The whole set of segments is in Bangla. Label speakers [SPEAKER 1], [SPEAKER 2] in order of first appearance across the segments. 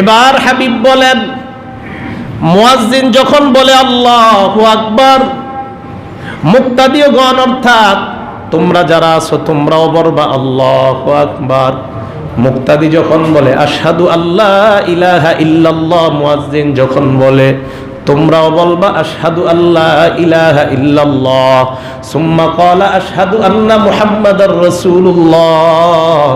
[SPEAKER 1] এবার হাবিব বলেন, মুয়াজ্জিন যখন বলে, আল্লাহু আকবার মুক্তাদিও গণ অর্থাৎ তোমরা যারা আছো, তোমরাও বলবা, আল্লাহু আকবার মুক্তাদি যখন বলে, আশহাদু আল্লাহ ইলাহা ইল্লাল্লাহ মুয়াজ্জিন যখন বলে, তোমরাও বলবা, আশহাদু আল্লাহ ইলাহা ইল্লাল্লাহ সুম্মা ক্বালা, আশহাদু আন্না মুহাম্মাদার রাসূলুল্লাহ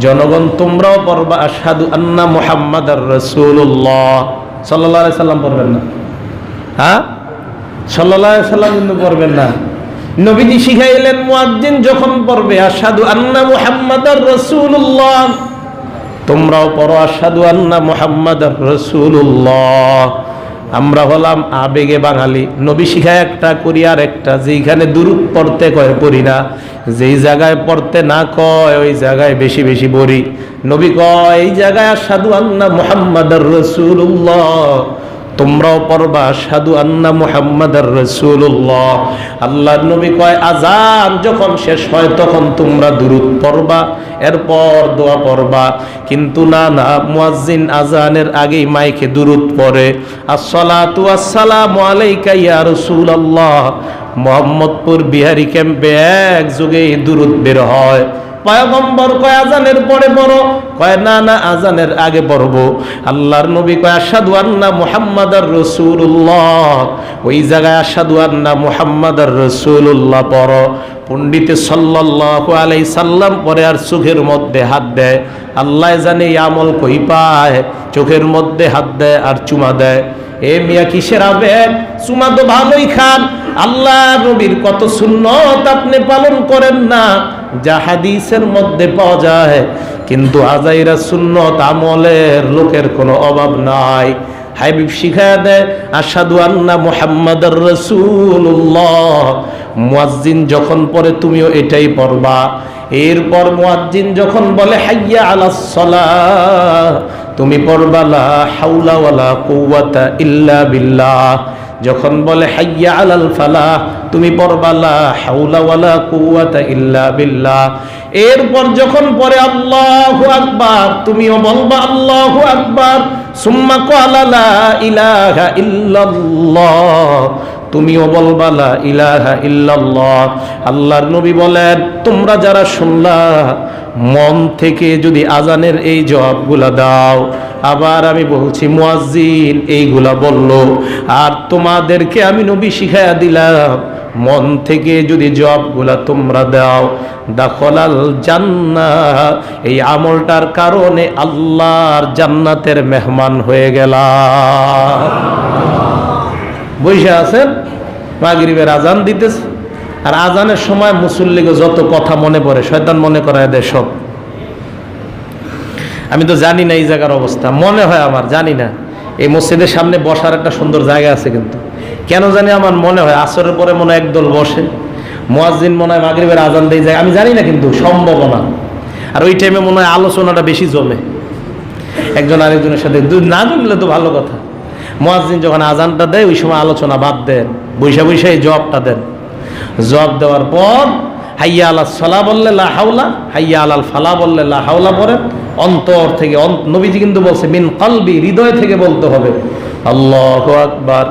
[SPEAKER 1] জনগণ, তোমরাও পড়বা আসাদু আন্না মুহাম্মাদার রাসূলুল্লাহ। সাল্লাল্লাহু আলাইহি সাল্লাম পড়বেন না। হ্যাঁ? আলাইহি সাল্লাম কিন্তু পড়বেন না। নবীজি শিখাইলেন, মুয়াজ্জিন যখন পড়বে আসাদু আন্না মুহাম্মাদার রাসূলুল্লাহ। তোমরাও পড়ো আসাদু আন্না মুহাম্মাদার রাসূলুল্লাহ। আমরা হলাম আবেগে বাঙালি। নবী শিখায় একটা, করি আর একটা। যেইখানে দূরত পড়তে কয়, পড়ি না। যেই জায়গায় পড়তে না কয়, ওই জায়গায় বেশি বেশি পড়ি। নবী কয়, এই জায়গায় সাধু আন্না মোহাম্মদ রাসূলুল্লাহ। তোমরাও পড়বা সাধু আন্না মুহাম্মাদার রাসূলুল্লাহ। আল্লাহ নবী কয় আজান যখন শেষ হয় তখন তোমরা দুরূদ পড়বা, এরপর দোয়া পড়বা। কিন্তু না না, মুয়াজ্জিন আজানের আগেই মাইকে দুরূদ পড়ে। আসসালাতু আসসালামু আলাইকা ইয়া রাসূলুল্লাহ। মোহাম্মদপুর বিহারি ক্যাম্পে এক যুগে দুরূদ বের হয়। পয়গম্বর কয় আজানের পরে পড়ো? কয়, না না, আজানের আগে পড়ব। আল্লাহর নবী কয় আসাদু আন্না মুহাম্মাদার রসুল্লাহ ওই জায়গায় আসাদু আন্না মুহাম্মাদার রসুল্লাহ পড়ো। পণ্ডিতে সাল্লাল্লাহু আলাই সাল্লাম পরে আর চোখের মধ্যে হাত দেয়। আল্লাহ জানে আমল কই পায়। চোখের মধ্যে হাত দেয় আর চুমা দেয়। এ মিয়া কিসের আবেগ? চুমা তো ভালোই খান। আল্লাহ নবীর কত সুন্নত আপনি পালন করেন না। যা হাদিসের মধ্যে পাওয়া যায়, কিন্তু আজাইরা সুন্নত আমলের লোকের কোনো অভাব নাই। হাইবিব শিখায় দেয় আসাদু আন্না মুহাম্মাদার রাসূলুল্লাহ। মুয়াজ্জিন যখন পড়ে, তুমিও এটাই পড়বা। এরপর মুয়াজ্জিন যখন বলে, হাইয়া আলাস সালাহ। তুমি পড়বা, লা হাওলা ওয়ালা কুওয়াতা ইল্লা বিল্লাহ। যখন বলে, হাইয়া আলাল ফালা তুমি পরবালা হাউলাওয়ালা কুয়াতা ইল্লা বিল্লাহ এরপর যখন পরে আল্লাহু আকবার তুমিও বলবা, আল্লাহু আকবার সুম্মা কালালা ইলাহা ইল্লাল্লাহ তুমিও বলবা, লা ইলাহা ইল্লাল্লাহ। আল্লাহর নবী বলেন, তোমরা যারা শুনলা, মন থেকে যদি আজানের এই জবাবগুলা দাও, আবার আমি বলছি, মুয়াজ্জিন এইগুলা বলল। আর তোমাদেরকে আমি নবী শিখাইয়া দিলাম, মন থেকে যদি জবগুলা তোমরা দাও, দাখলাল জান্নাত এই আমলটার কারণে আল্লাহর জান্নাতের মেহমান হয়ে গেলাম। বসে আছেন? মাগরিবের আজান দিতেছে। আর আজানের সময় মুসল্লিকে যত কথা মনে পড়ে, শয়তান মনে করায় দেয় সব। আমি তো জানি না এই জায়গার অবস্থা। মনে হয় আমার, জানি না। এই মসজিদের সামনে বসার একটা সুন্দর জায়গা আছে কিন্তু। কেন জানি আমার মনে হয় আসরের পরে মনে একদল বসে। মোয়াজ্জিন মনে হয় মাগরিবের আজান দিয়ে যায়। আমি জানি না কিন্তু সম্ভাবনা আর ওই টাইমে মনে হয় আলোচনাটা বেশি জমে। একজন আরেকজনের সাথে। না জমলে তো ভালো কথা। মোয়াজ্জিন যখন আজানটা দেয়, ওই সময় আলোচনা বাদ দেন, বৈশা বৈশা এই জবাবটা দেন। জবাব দেওয়ার পর হাইয়া আলা সলা বললে হাওলা, হাইয়া আলাল ফালা বললে হাওলা পড়েন অন্তর থেকে নবীজি কিন্তু বলছে, মিন কলবি, হৃদয় থেকে বলতে হবে। আল্লাহ আকবার,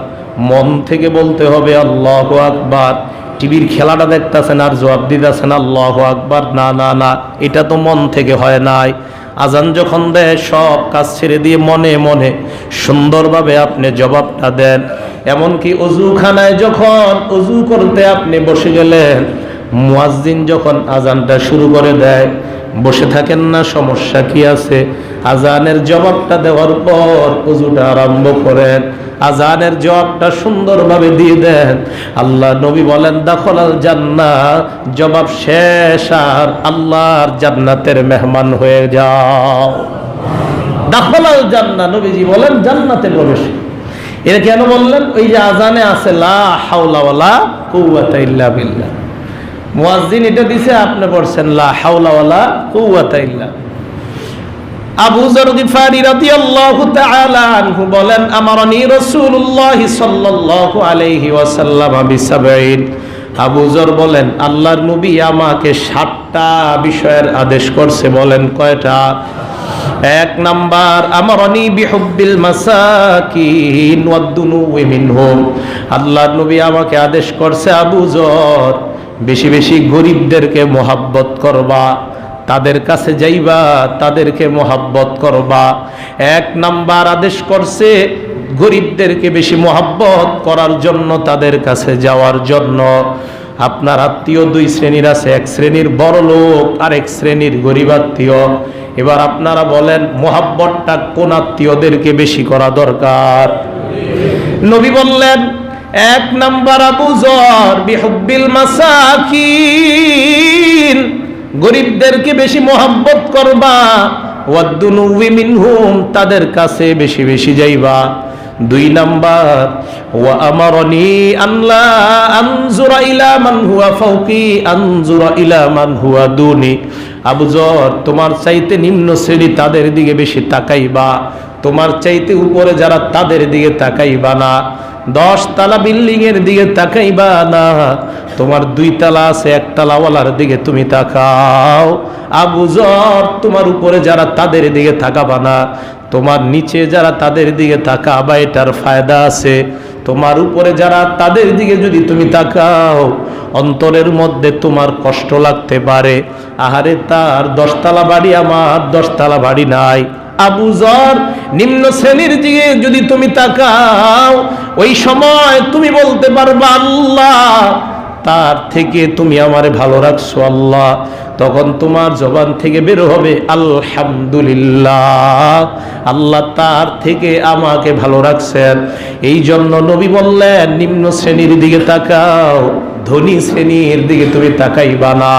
[SPEAKER 1] মন থেকে বলতে হবে, আল্লাহ আকবার। টিভির খেলাটা দেখতেছেন আর জবাব দিতেছেন, আল্লাহ আকবার, না না না, এটা তো মন থেকে হয় নাই। আজান যখন দেয়, সব কাজ ছেড়ে দিয়ে মনে মনে সুন্দরভাবে আপনি জবাবটা দেন। এমনকি অজুখানায় যখন অজু করতে আপনি বসে গেলেন, মুয়াজ্জিন যখন আজানটা শুরু করে দেয় বসে থাকেন না, সমস্যা কি আছে? আজানের জবাবটা দেওয়ার পর অজুটা আরম্ভ করেন। আজানের জবাবটা সুন্দরভাবে দিয়ে দেন। আল্লাহ নবী বলেন, দাখলাল জান্নাত জবাব শেষ, আর আল্লাহর জান্নাতের মেহমান হয়ে যাও। দাখলাল জান্নাত নবীজি বলেন, জান্নাতে প্রবেশ। এটা কেন বললেন, ওই যে আজানে আছে, লা হাওলা ওয়ালা কুওয়াতা ইল্লা বিল্লাহ। মুয়াজ্জিন এটা দিছে, আপনি পড়ছেন লা হাওলা ওয়ালা কুওয়াতা ইল্লা আবু যর গিফারি রাদিয়াল্লাহু তাআলা আনহু বলেন, আমারনি রাসূলুল্লাহ সাল্লাল্লাহু আলাইহি ওয়াসাল্লাম বিসাবাইন আবু যর বলেন, আল্লাহর নবী আমাকে সাতটা বিষয়ের আদেশ করছে। বলেন, কয়টা? এক নাম্বার, আমারনি বিহুব্বিল মাসাকিন ওয়াদ্দুনুই মিনহুম। আল্লাহ নবী আমাকে আদেশ করছে, আবু জর বেশি বেশি গরিবদেরকে মোহাব্বত করবা, তাদের কাছে যাইবা, তাদেরকে মোহাব্বত করবা। এক নাম্বার আদেশ করছে, গরিবদেরকে বেশি মোহাব্বত করার জন্য, তাদের কাছে যাওয়ার জন্য। আপনার আত্মীয় দুই শ্রেণির আছে, এক শ্রেণির বড় লোক আর এক শ্রেণির গরিব আত্মীয়। এবার আপনারা বলেন, মোহাব্বতটা কোন আত্মীয়দেরকে বেশি করা দরকার? নবী বললেন এক নাম্বার আবু জর বিহব্বিল মাসাকিন। গরিবদেরকে বেশি মোহাব্বত করবা। তাদের কাছে বেশি বেশি যাইবা। দুই নাম্বার, ওয়া আমারনি দুনি। আবু জর, তোমার চাইতে নিম্ন শ্রেণি তাদের দিকে বেশি তাকাইবা। তোমার চাইতে উপরে যারা তাদের দিকে তাকাইবা না, দশ তালা বিল্ডিং এর দিকে তাকাইবা না, তোমার দুই তালা আছে, এক তালাওয়ালার দিকে তুমি তাকাও। আবু জর, তোমার উপরে যারা তাদের দিকে তাকাবা না, তোমার নিচে যারা তাদের দিকে তাকাবা, এটার ফায়দা আছে। তোমার উপরে যারা তাদের দিকে যদি তুমি তাকাও, অন্তরের মধ্যে তোমার কষ্ট লাগতে পারে। আহারে তার দশতলা বাড়ি আমার দশতলা বাড়ি নাই। আবু জর নিম্ন শ্রেণির দিকে যদি তুমি তাকাও, ওই সময় তুমি বলতে পারবা, আল্লাহ, তার থেকে তুমি আমার ভালো রাখছো, আল্লাহ। তখন তোমার জবান থেকে বের হবে, আলহামদুলিল্লাহ, আল্লাহ তার থেকে আমাকে ভালো রাখছেন। এই জন্য নবী বললেন, নিম্ন শ্রেণির দিকে তাকাও, ধনী শ্রেণির দিকে তুমি তাকাইবা না।